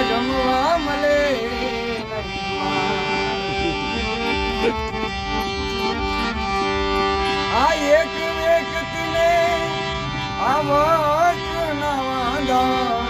જમવા મળે આ એક વ્યક્તિને કિને આવા ના વાંધા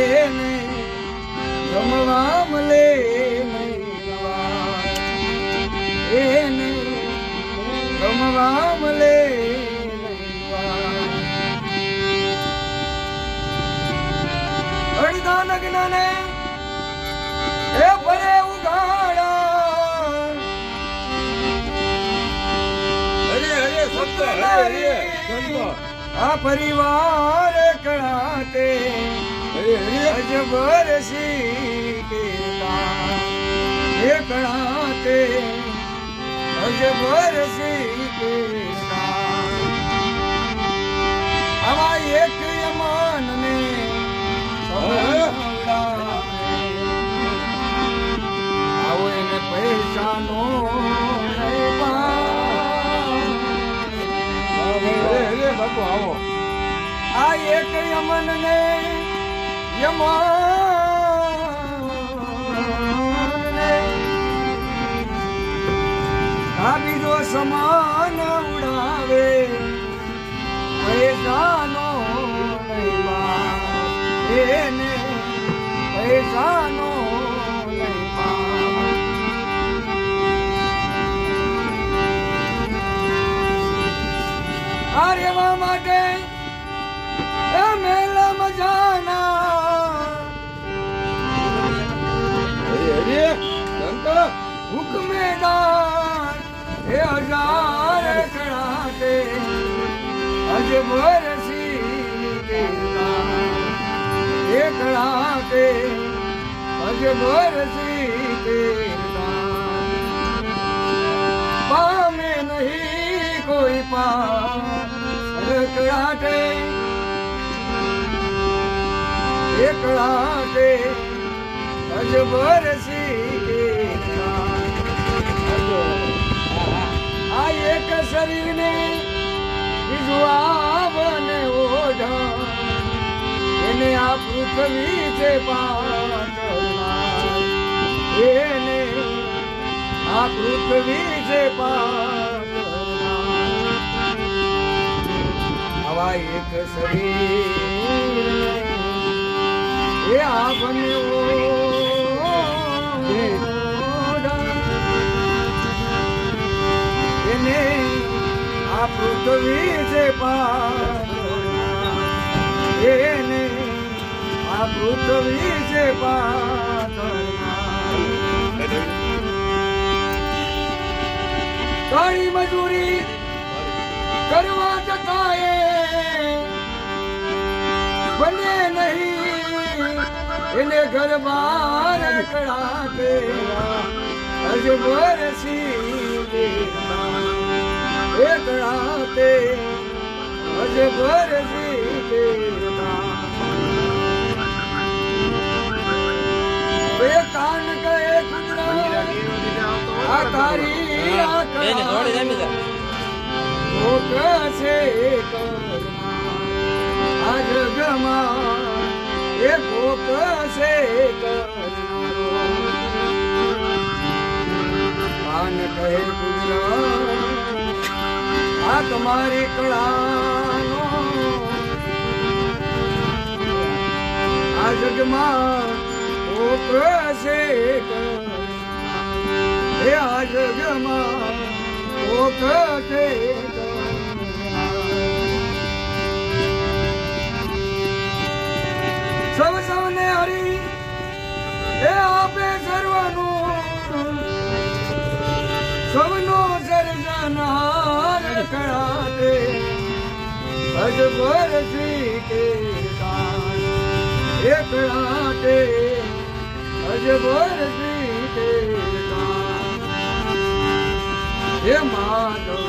એને જમવા મળે એને જમવા મળે અડધા નગ્નને એ ભરે ઉગાડા હરે હરે સંતો હરે સંતો આ પરિવાર કળાતે હરે હરે. અજબર સીતા એ કળાતે અજબર સી આવા બાપુ આવો. આ એક યમન ને યમન બીજો સમાન ઉડાવે પૈસાનો એને પૈસાનો રહેવા માટે એ મેલા મજાના હરે હરે હુકમેદાર એ હજાર કળાતે અજબર સીતા એ કળાતે અજબર સીતા પામે નહીં કોઈ પાર કળાતે એકલાતે અજબર સીતા આ એક શરીરને બીજું આવને ઓઢા એને આ પૃથ્વી છે પાતળમાં. એને આ પૃથ્વી છે પાતળમાં. એક શરીર એ આપને. એને આ પૃથ્વી છે પાતળમાં. એને આ પૃથ્વી છે પાતળમાં. કાળી મજૂરી કરવા જતા બને એને ઘર બાર કળાતે અજબર સી એ કળાતે અજબર સી બે કાન કહે કુદરા આ તારી આ. કોક છે આ જગમાં એ કોક છે કરનારો કાન કહે કુદરત આ તમારી કળાનો. આ જગમાં કોક છે એ આ જગમાં કોક છે અજબર શ્રી કે દાન એક અજબર શ્રી કે હે માધવ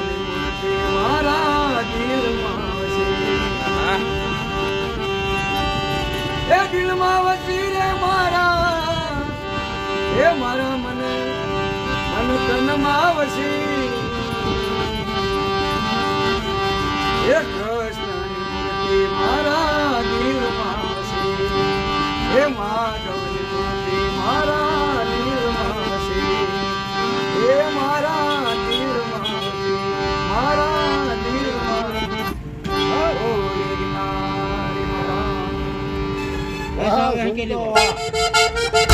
મારા દિલમાં છે દિલમાં વસી રે મારા. હે મારા મને, મન તનમાં વસી હે કૃષ્ણની મારા દિલમાં વસી હે માધવની મૂર્તિ મારા દિલમાં વસી હે મારા દિલમાં વસી દિલમાં.